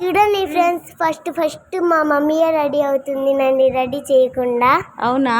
చూడండి friends first first మా మమ్మీయే ready అవుతుంది. నన్ను రెడీ చేయకుండా. అవునా?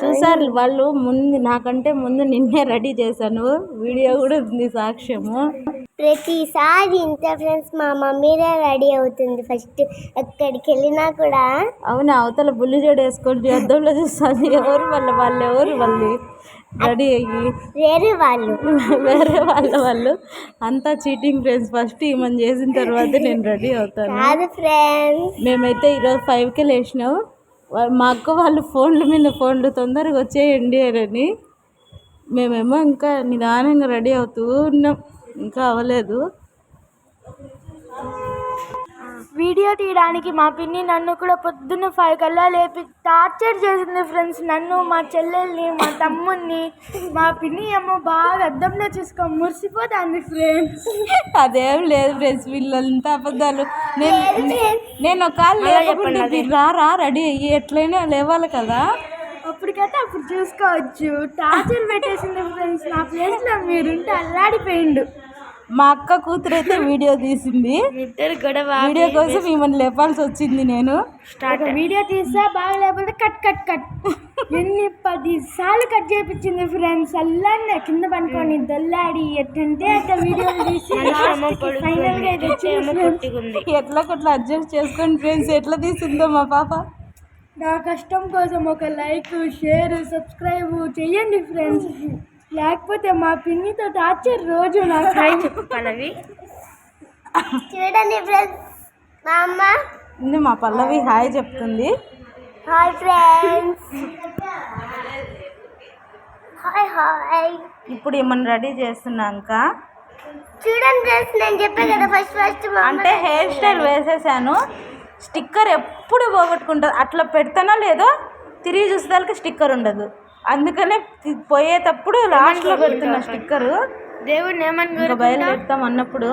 చూసారు వాళ్ళు ముందు నాకంటే ముందు నిన్నే రెడీ చేశాను. వీడియో కూడా ఉంది సాక్ష్యము. ప్రతిసారి ఇంత ఫ్రెండ్స్ మా మమ్మీనే రెడీ అవుతుంది ఫస్ట్ ఎక్కడికి వెళ్ళినా కూడా. అవునా? అవతల బుల్లి జోడు వేసుకొని అద్దంలో చూస్తాను ఎవరు వాళ్ళ వాళ్ళు? ఎవరు వాళ్ళు? రెడీ అయ్యి. వేరే వాళ్ళు. వేరే వాళ్ళ వాళ్ళు. అంతా చీటింగ్ ఫ్రెండ్స్ ఫస్ట్ ఈమెను చేసిన తర్వాత నేను రెడీ అవుతాను. కాదు ఫ్రెండ్స్ మేమైతే ఈరోజు ఫైవ్కే లేచినాం. మా అక్క వాళ్ళు ఫోన్ల మీద ఫోన్లు తొందరగా వచ్చేయండి అని. మేమేమో ఇంకా నిదానంగా రెడీ అవుతూ ఉన్నాం. ఇంకా అవ్వలేదు. వీడియో తీయడానికి మా పిన్ని నన్ను కూడా పొద్దున్న ఫైవ్ కల్లా లేపి టార్చర్ చేసింది ఫ్రెండ్స్ నన్ను మా చెల్లెల్ని మా తమ్ముడిని మా పిన్ని ఏమో బాగా అద్దంలో చూసుకొని మురిసిపోతుంది ఫ్రెండ్స్ అదేం లేదు ఫ్రెండ్స్ వీళ్ళంతా అబద్ధాలు. నేను నేను ఒక మీరు రారా రెడీ అయ్యి ఎట్లయినా లేవాలి కదా. అప్పటికైతే అప్పుడు చూసుకోవచ్చు. టార్చర్ పెట్టేసింది ఫ్రెండ్స్ నా ప్లేస్లో మీరుంటే అల్లాడిపోయిండు. మా అక్క కూతురు అయితే వీడియో తీసింది. వీడియో కోసం ఈమెను లేపాల్సి వచ్చింది నేను. వీడియో తీస్తే బాగా లేకపోతే కట్ కట్ కట్. ఎన్ని పది సార్లు కట్ చేయించింది ఫ్రెండ్స్ అల్లాన్ని కింద పనుకొని దొల్లాడి ఎట్టంటే అట్లా వీడియో తీసి ఫైనల్గా ఇది వచ్చింది friends. ఎట్లా కొట్లా అడ్జస్ట్ చేసుకొని ఫ్రెండ్స్. ఎట్లా తీసిందో మా పాప. నా కష్టం కోసం ఒక లైక్ షేర్ సబ్స్క్రైబ్ చెయ్యండి ఫ్రెండ్స్. లేకపోతే మా పిన్నితో టార్చర్ రోజు నాకు పల్లవి. చూడండి ఫ్రెండ్స్ మా అమ్మ. ఇది మా పల్లవి హాయ్ చెప్తుంది. Hi friends hi hi. ఇప్పుడు ఏమన్నా రెడీ చేస్తున్నాక చూడండి ఫ్రెండ్స్ నేను చెప్పాను కదా ఫస్ట్ ఫస్ట్ అంటే హెయిర్ స్టైల్ వేసేసాను. స్టిక్కర్ ఎప్పుడు పోగొట్టుకుంటుంది? అట్లా పెడతానో లేదో తిరిగి చూసేదానికి స్టిక్కర్ ఉండదు. అందుకనే పోయేటప్పుడు లాస్ట్లో పెడుతున్న స్టిక్కరు. దేవుడిని ఏమని బయలుదేరుతాం అన్నప్పుడు.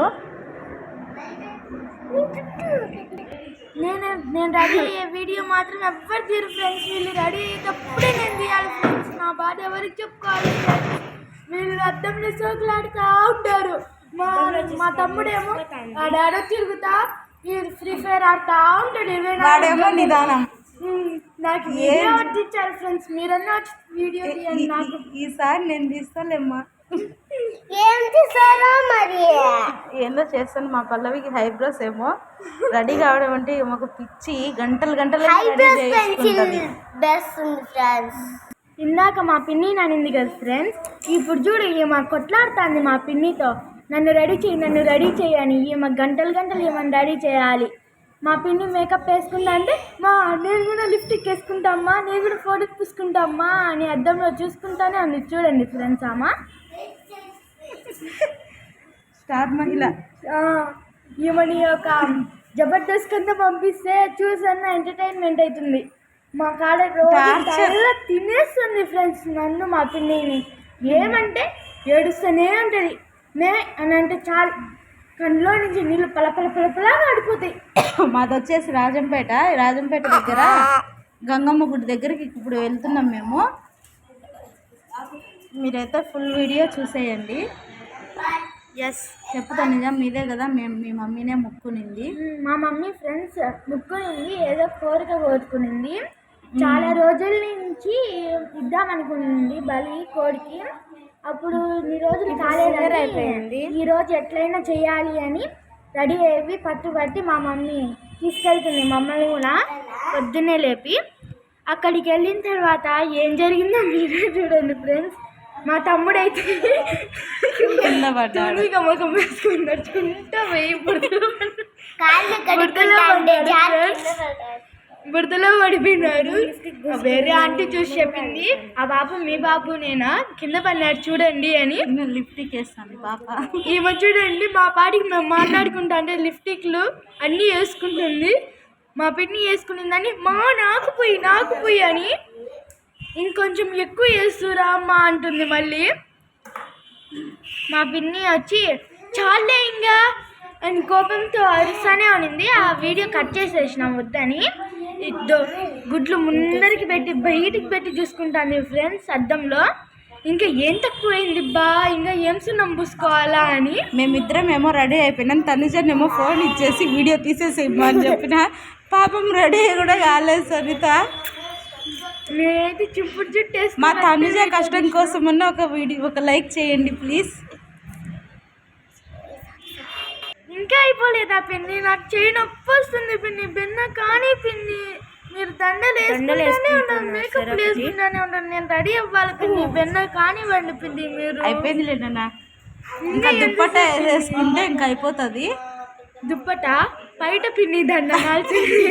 నేను నేను రెడీ అయ్యే వీడియో మాత్రం ఎవ్వరు తీరు ఫ్రెండ్స్ వీళ్ళు రెడీ అయ్యేటప్పుడే నేను తీయాలి ఫ్రెండ్స్ నా బాధ ఎవరికి చెప్పుకోవాలి? వీళ్ళు అద్దంలో సోకులాడుతూ ఉంటారు. మా మా తమ్ముడేమో ఆ డాడీ తిరుగుతా వీడు ఫ్రీ ఫైర్ ఆడుతూ ఉంటాడు. ఇరవై నిదానం. నాకు వీడియో వచ్చి ఇచ్చారు ఫ్రెండ్స్. మీరన్నా వీడియో తీయండి నాకు. ఈసారి నేను తీస్తాలేమ్మా. ఏం మరి? ఏందో చేస్తాను మా పల్లవికి హైబ్రోస్ ఏమో రెడీ కావడం అంటే మాకు పిచ్చి గంటలు గంటలు బెస్ట్ ఉంది ఫ్రెండ్స్. ఇందాక మా పిన్ని నన్నింది కదా ఫ్రెండ్స్. ఇప్పుడు చూడు ఈమె కొట్లాడుతుంది మా పిన్నితో. నన్ను రెడీ చేయి నన్ను రెడీ చేయి అని ఈమె గంటలు గంటలు ఈమెను రెడీ చేయాలి. మా పిన్ని మేకప్ వేసుకుందా అంటే మా నేను కూడా లిప్స్టిక్ వేసుకుంటామ్మా నేను కూడా ఫోటో తీసుకుంటామ్మా అని అద్దంలో చూసుకుంటానే ఉంది చూడండి ఫ్రెండ్స్ ఆమె. స్టార్ మహిళ. ఈమెని ఒక జబర్దస్త్ కింద పంపిస్తే చూసన్న ఎంటర్టైన్మెంట్ అవుతుంది. మా కాడ రోజు తినేస్తుంది ఫ్రెండ్స్ నన్ను మా పిన్నిని. ఏమంటే ఏడుస్తూనే ఉంటుంది. మే అని అంటే చాలు. కళ్ళలో నుంచి నీళ్ళు పలపల పలపలా ఆడిపోతాయి. మాది వచ్చేసి రాజంపేట రాజంపేట దగ్గర గంగమ్మ గుడి దగ్గరికి ఇప్పుడు వెళ్తున్నాం మేము. మీరైతే ఫుల్ వీడియో చూసేయండి. ఎస్ చెప్తా నిజం మీదే కదా మేము మీ మమ్మీనే ముక్కునింది. మా మమ్మీ ఫ్రెండ్స్ ముక్కునింది ఏదో కోరిక కోరుకునింది. చాలా రోజుల నుంచి ఇద్దాం అనుకునింది బలి కోడికి అప్పుడు ఈ రోజులు కాలేదు అయిపోయింది. ఈ రోజు ఎట్లయినా చేయాలి అని రెడీ అయ్యి పట్టుబట్టి మా మమ్మీ తీసుకెళ్తుంది మమ్మల్ని కూడా పొద్దున్నే లేపి. అక్కడికి వెళ్ళిన తర్వాత ఏం జరిగిందో మీరే చూడండి ఫ్రెండ్స్. మా తమ్ముడైతే కింద పడ్డాడు. తుమ్మిగా ముఖం వేసుకుని నడుచుకుంటా పోయి బురదలో పడిపోయినారు. వేరే ఆంటీ చూసి చెప్పింది ఆ బాబు మీ బాబు నేనా కింద పడినాడు చూడండి అని. నేను లిఫ్ట్కి వేస్తాను పాప. ఈమె చూడండి మా పాటికి మేము మాట్లాడుకుంటా అంటే లిప్స్టిక్లు అన్నీ వేసుకుంటుంది. మా పిన్ని వేసుకునిందని మా నాకు పోయి నాకు పోయి అని. ఇంకొంచెం ఎక్కువ వేస్తురా అమ్మా అంటుంది మళ్ళీ. మా పిన్ని వచ్చి చాలే ఇంకా అని కోపంతో అరుస్తానే ఉన్నింది. ఆ వీడియో కట్ చేసేసినాం వద్దని. గుడ్లు ముందరికి పెట్టి బయటికి పెట్టి చూసుకుంటాను ఫ్రెండ్స్ అద్దంలో. ఇంకా ఏం తక్కువైంది బా? ఇంకా ఏం సున్నం పూసుకోవాలా అని. మేమిద్దరం ఏమో రెడీ అయిపోయినాం. తనుజన్ ఏమో ఫోన్ ఇచ్చేసి వీడియో తీసేసేయమ్మా అని చెప్పిన. పాపం రెడీ కూడా కాలేదు సరిత నేనైతే చుప్పుడు చుట్టేసి మా తనుజ కష్టం కోసమన్నా ఒక వీడియో ఒక లైక్ చేయండి ప్లీజ్. ఇంకా అయిపోలేదా పిన్ని? నాకు చేయి నొప్పి వస్తుంది పిన్ని. బెన్న కానీ పిన్ని మీరు దండలు వేసుకుంటూనే ఉండండి. మేకప్ వేసుకుంటూనే ఉండండి. నేను రెడీ అవ్వాలి పిన్ని. బెన్న కానివ్వండి పిన్ని మీరు. అయిపోయింది లేదన్నా ఇంకా దుప్పట వేసుకుంటే ఇంకా అయిపోతుంది. దుప్పట? బయట పిన్ని దండాల్సింది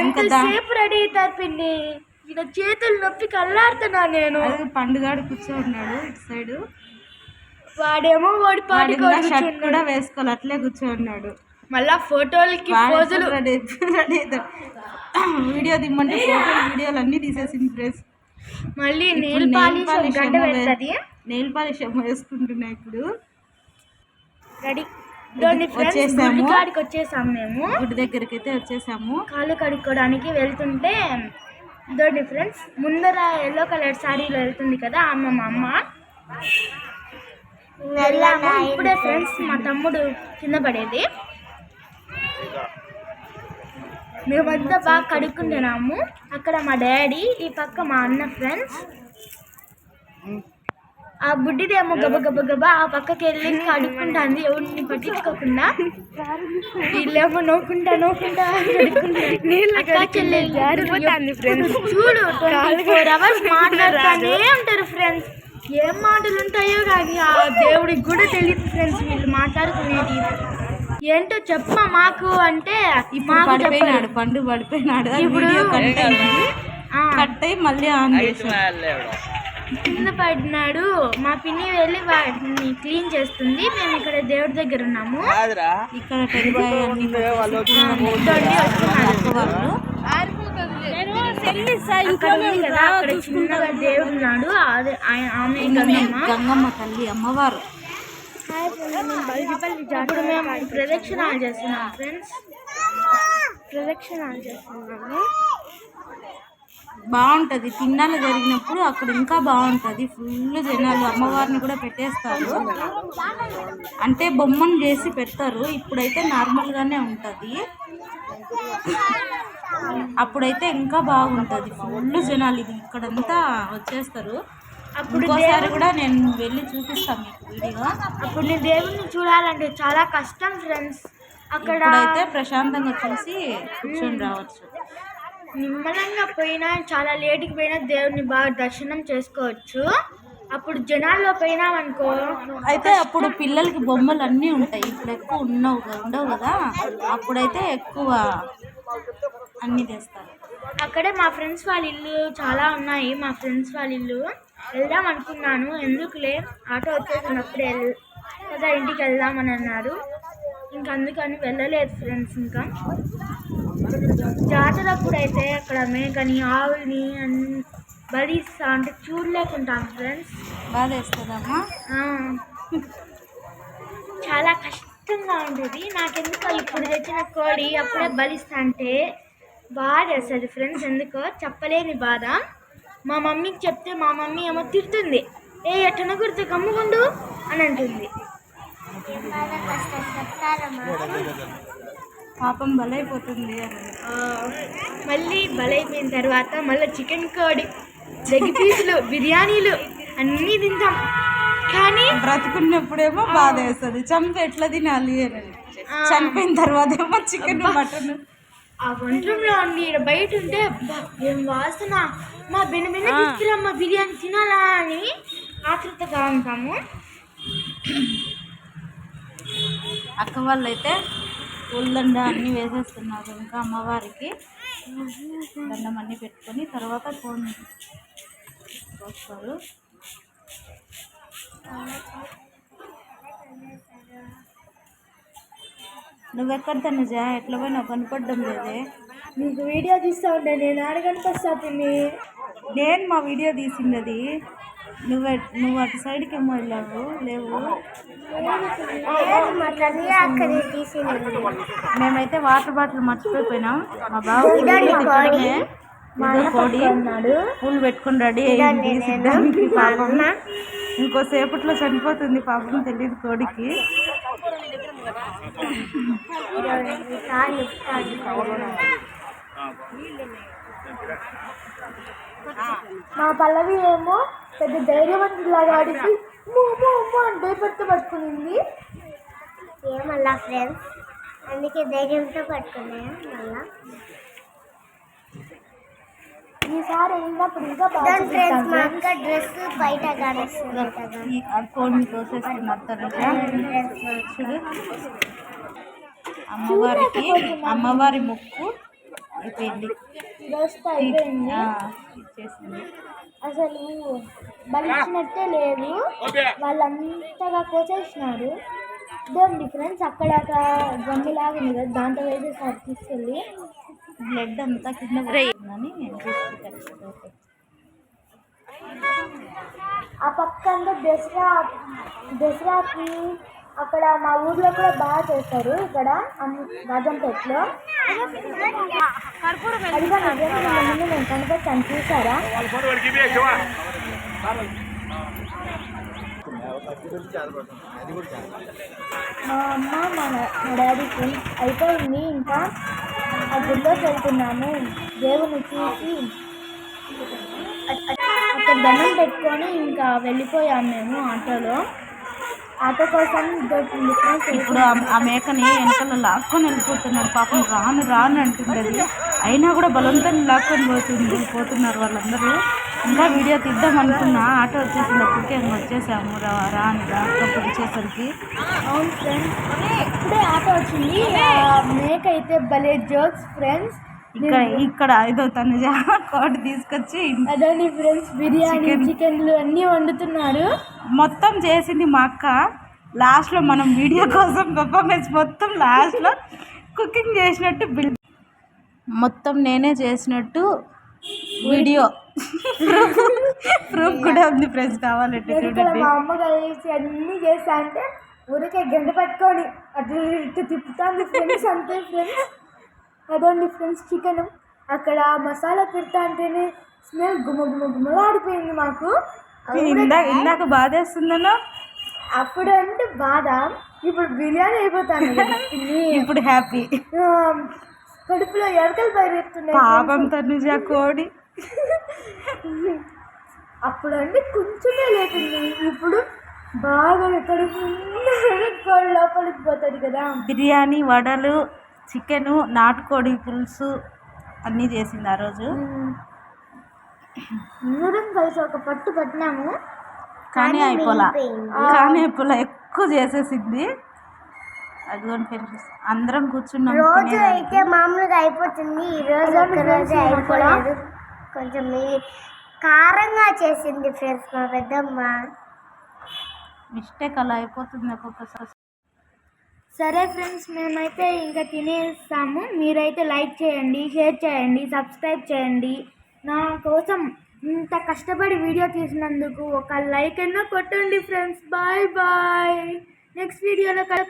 ఎంతసేపు రెడీ అవుతారు పిన్ని? ఇక చేతులు నొప్పి కల్లాడుతున్నా నేను. పండుగాడు కూర్చోన్నాడు ఇటు సైడ్. వాడేమో వాడి పాటి షర్ట్ కూడా వేసుకోవాలి అట్లే కూర్చోన్నాడు. మళ్ళా ఫోటోలకి పోజులు వీడియో దిమ్మంటే ఫోటోలు వీడియోలు అన్నీ తీసేసింది ప్రెస్ మళ్ళీ నెయిల్ పాలిష్ పెడుతుంది. నెయిల్ పాలిష్ ఏమో వేసుకుంటున్నా ఇప్పుడు. రెడీ. వచ్చేసాము. కాడికి వచ్చేసాము మేము. గుడి దగ్గరికి అయితే వచ్చేసాము. కాళ్ళు కడుక్కోవడానికి వెళ్తుంటే ఇదండి ఫ్రెండ్స్ ముందర ఎల్లో కలర్ శారీలో వెళ్తుంది కదా అమ్మ మా అమ్మ. వెళ్ళాము. ఇప్పుడే ఫ్రెండ్స్ మా తమ్ముడు కింద పడేది. మేమంతా బాగా కడుక్కుంటున్నాము అక్కడ మా డాడీ ఈ పక్క మా అన్న ఫ్రెండ్స్. ఆ బుడ్డిదేమో గబ గబ గబ ఆ పక్కకి వెళ్ళి కడుక్కుంటాంది. ఎవరిని పట్టించుకోకుండా. వీళ్ళేమో నవ్వుకుంటా నవ్వుకుంటా చూడు ట్వంటీ ఫోర్ అవర్స్ మాట్లాడుతూనే ఉంటారు ఫ్రెండ్స్. ఏం మాటలు ఉంటాయో కానీ ఆ దేవుడికి కూడా తెలియదు ఫ్రెండ్స్ వీళ్ళు మాట్లాడుకునేది ఏంటో చెప్పమా మాకు అంటే. పడిపోయినాడు పండు పడిపోయినాడు. వీడియో కట్ అయ్యి మళ్ళీ ఆన్ కింద పడినాడు. మా పిన్ని వెళ్ళి వాటిని క్లీన్ చేస్తుంది. మేము ఇక్కడ దేవుడి దగ్గర ఉన్నాము. ఇక్కడ వస్తున్నారు. ఆయన- ఆమె గంగమ్మ. తల్లి అమ్మవారు. ఇప్పుడు మేము ప్రదక్షిణాలు చేస్తున్నాం ఫ్రెండ్స్ ప్రదక్షిణాలు చేస్తున్నాము. బాగుంటది. తిన్నాలు జరిగినప్పుడు అక్కడ ఇంకా బాగుంటది. ఫుల్ జనాలు అమ్మవారిని కూడా పెట్టేస్తారు. అంటే బొమ్మను చేసి పెడతారు. ఇప్పుడైతే నార్మల్ గానే ఉంటది. అప్పుడైతే ఇంకా బాగుంటది. ఫుల్ జనాలు ఇది. ఇక్కడంతా వచ్చేస్తారు. అప్పుడు ఇంకోసారి కూడా నేను వెళ్ళి చూపిస్తాను మీకు వీడియో. అప్పుడు నేను దేవుడిని చూడాలంటే చాలా కష్టం ఫ్రెండ్స్. అక్కడ ఇప్పుడైతే ప్రశాంతంగా చూసి కూర్చొని రావచ్చు. నిమ్మలంగా పోయినా చాలా లేట్కి పోయినా దేవుడిని బాగా దర్శనం చేసుకోవచ్చు. అప్పుడు జనాల్లో పోయినామనుకో అయితే అప్పుడు పిల్లలకి బొమ్మలు అన్నీ ఉంటాయి. ఇప్పుడు ఎక్కువ ఉండవు కదా- ఉండవు కదా. అప్పుడైతే ఎక్కువ అన్నీ తెస్తారు. అక్కడే మా ఫ్రెండ్స్ వాళ్ళ ఇల్లు చాలా ఉన్నాయి. మా ఫ్రెండ్స్ వాళ్ళ ఇల్లు. వెళ్దాం అనుకున్నాను. ఎందుకులే? ఆటో వచ్చేసినప్పుడే కదా ఇంటికి వెళ్దామని అన్నారు. ఇంకా అందుకని వెళ్ళలేదు ఫ్రెండ్స్ ఇంకా. జాతర అప్పుడైతే అక్కడ మేకని ఆవుని అన్ని బలిస్తా అంటే చూడలేకుంటాం ఫ్రెండ్స్. బాగా వేస్తుందమ్మా చాలా కష్టంగా ఉంటుంది నాకెందుకో ఇప్పుడు తెచ్చిన కోడి అప్పుడే బలిస్తా అంటే బాగా చేస్తుంది ఫ్రెండ్స్ ఎందుకో చెప్పలేని బాధ. మా మమ్మీకి చెప్తే మా మమ్మీ ఏమో తిడుతుంది. ఏ ఎట్టన గుర్తు కమ్ముకుండు అని అంటుంది. పాపం బలైపోతుంది మళ్ళీ బలైపోయిన తర్వాత మళ్ళీ చికెన్ కోడి లెగ్ పీసులు బిర్యానీలు అన్నీ తింటాం. కానీ బ్రతుకున్నప్పుడేమో బాధ వేస్తుంది చంపి ఎట్లా తినాలి అని. చనిపోయిన తర్వాత ఏమో చికెన్ మటన్. ఆ వంటంలో ఈడ బయట ఉంటే ఏం వాసన. మా బిన్న బిన్న తీసుకురమ్మా బిర్యానీ తినాలా అని ఆతృతగా ఉంటాము. అక్క వాళ్ళు అయితే ఉల్లండ అన్నీ వేసేస్తున్నారు ఇంకా అమ్మవారికి. దండం అన్నీ పెట్టుకొని తర్వాత ఫోన్ వస్తారు నువ్వెక్కడ తనుజా ఎట్లా పోయినా కనపడడం లేదే. నీకు వీడియో తీస్తా ఉంటే నేను ఆడగనిపిస్తా పిన్ని. నేను మా వీడియో తీసింది అది నువ్వు నువ్వు అటు సైడ్కి ఏమో వెళ్ళావు లేవు. మేమైతే వాటర్ బాటిల్ మర్చిపోయిపోయినాం. మా బాబు కోడి. పూలు పెట్టుకుని రెడీ సిద్ధానికి ఇంకోసేపట్లో చనిపోతుంది పాపం తెలియదు కోడికి. మా పల్లవి ఏమో పెద్ద ధైర్యవంతులాగా ఆడికి అని భయపడుతూ పట్టుకునింది ఏమల్లా ఫ్రెండ్స్ అందుకే ధైర్యంతో పట్టుకున్నాయా? మళ్ళా? ఈసారి వెళ్ళినప్పుడు ఇంకా దాని మా అక్క డ్రెస్ బయట కానేస్తుంది తనుజ చూడు. అమ్మవారికి అమ్మవారి ముక్కు అయిపోయింది. ఇచ్చేసింది. అసలు బలిచ్చినట్టే లేదు. వాళ్ళంతగా కోసేసినారు ఇదండి ఫ్రెండ్స్ అక్కడ ఒక గమ్ములాగా ఉంది కదా దాంట్లో వేసేసారి తీసుకెళ్ళి. బ్లడ్ అంతా కింద పడుతుందని ఆ పక్క అంతా దసరా దసరాకి అక్కడ మా ఊర్లో కూడా బాగా చేస్తారు ఇక్కడ రాజంపేటలో. అదిగా నిజంగా నిన్న ముందు నేను కనిపించాను చూసారా? మా అమ్మ మా నా- మా డాడీ ఫ్రెండ్స్ అయిపోయింది ఇంకా. ఆ గుడిలోకి వెళ్తున్నాము దేవుని చూసి అక్కడ దండం పెట్టుకొని ఇంకా వెళ్ళిపోయాము మేము ఆటోలో. ఆటో కోసం ఇప్పుడు ఆ- మేకని వెనకాల లాక్కొని వెళ్ళిపోతున్నారు. పాపం రాను రాను అంటుంది అయినా కూడా బలవంతాన్ని లాక్కొని పోతుంది పోతున్నారు వాళ్ళందరూ. ఇంకా వీడియో తీద్దాం అనుకున్నా ఆటో వచ్చేసింది అప్పటికే ఇంక వచ్చేసాము రా రాని అప్పుడు వచ్చేసరికి. అవును ఫ్రెండ్స్ ఇప్పుడే ఆటో వచ్చింది. మేక అయితే భలే జోక్స్ ఫ్రెండ్స్ ఇక్కడ ఇక్కడ ఐదో తనుజ కోటి తీసుకొచ్చి అదండి ఫ్రెండ్స్ బిర్యానీ చికెన్లు అన్నీ వండుతున్నారు మొత్తం చేసింది మా అక్క. లాస్ట్లో మనం వీడియో కోసం పర్ఫార్మెన్స్ మొత్తం లాస్ట్లో కుకింగ్ చేసినట్టు బిల్ మొత్తం నేనే చేసినట్టు వీడియో. ప్రూఫ్ కూడా ఉంది ఫ్రెండ్స్ కావాలంటే చూడండి. మా అమ్మ కలిసి అన్నీ చేస్తా అంటే ఊరికే గంట పట్టుకొని అటు ఇటు తిప్పుతాంది ఫ్రెండ్స్ అంతే ఫ్రెండ్స్. అదండి ఫ్రెండ్స్ చికెన్. అక్కడ మసాలా పెడతా అంటేనే స్మెల్ గుమ గుమ గుమలాడిపోయింది మాకు. ఇందాక ఇందాక బాధేస్తుందనో? అప్పుడు అంటే బాధ. ఇప్పుడు బిర్యానీ అయిపోతాను. ఇప్పుడు హ్యాపీ. కడుపులో ఎరకలు పరిగెత్తున్నాయి పాపం తనుజ కోడి. అప్పుడు అంటే కొంచెమే లేకుంది ఇప్పుడు బాగా కడుపు నిండా లోపలికి పోతుంది కదా. బిర్యానీ వడలు చికెను నాటుకోడి పులుసు అన్నీ చేసింది ఆ రోజు. అందరం కలిసి ఒక పట్టు పట్టినాము కానీ అయిపోలా. కానీ అయిపోలా. ఎక్కువ చేసేసింది. అదిగోండి ఫ్రెండ్స్ అందరం కూర్చున్నాం. రోజు. అయితే మామూలుగా అయిపోతుంది. ఈ రోజు ఒక రోజు అయిపోలేదు. కొంచెం కారంగా చేసింది ఫ్రెండ్స్ మా పెద్దమ్మ. మిస్టేక్ అలా అయిపోతుంది ఒక్కొక్కసారి. సరే ఫ్రెండ్స్ మేమైతే ఇంకా తినేస్తాము. మీరైతే లైక్ చేయండి షేర్ చేయండి సబ్స్క్రైబ్ చేయండి. నా కోసం ఇంత కష్టపడి వీడియో తీసినందుకు ఒక లైక్ అన్నా కొట్టండి ఫ్రెండ్స్. Bye bye. నెక్స్ట్ వీడియోలో కల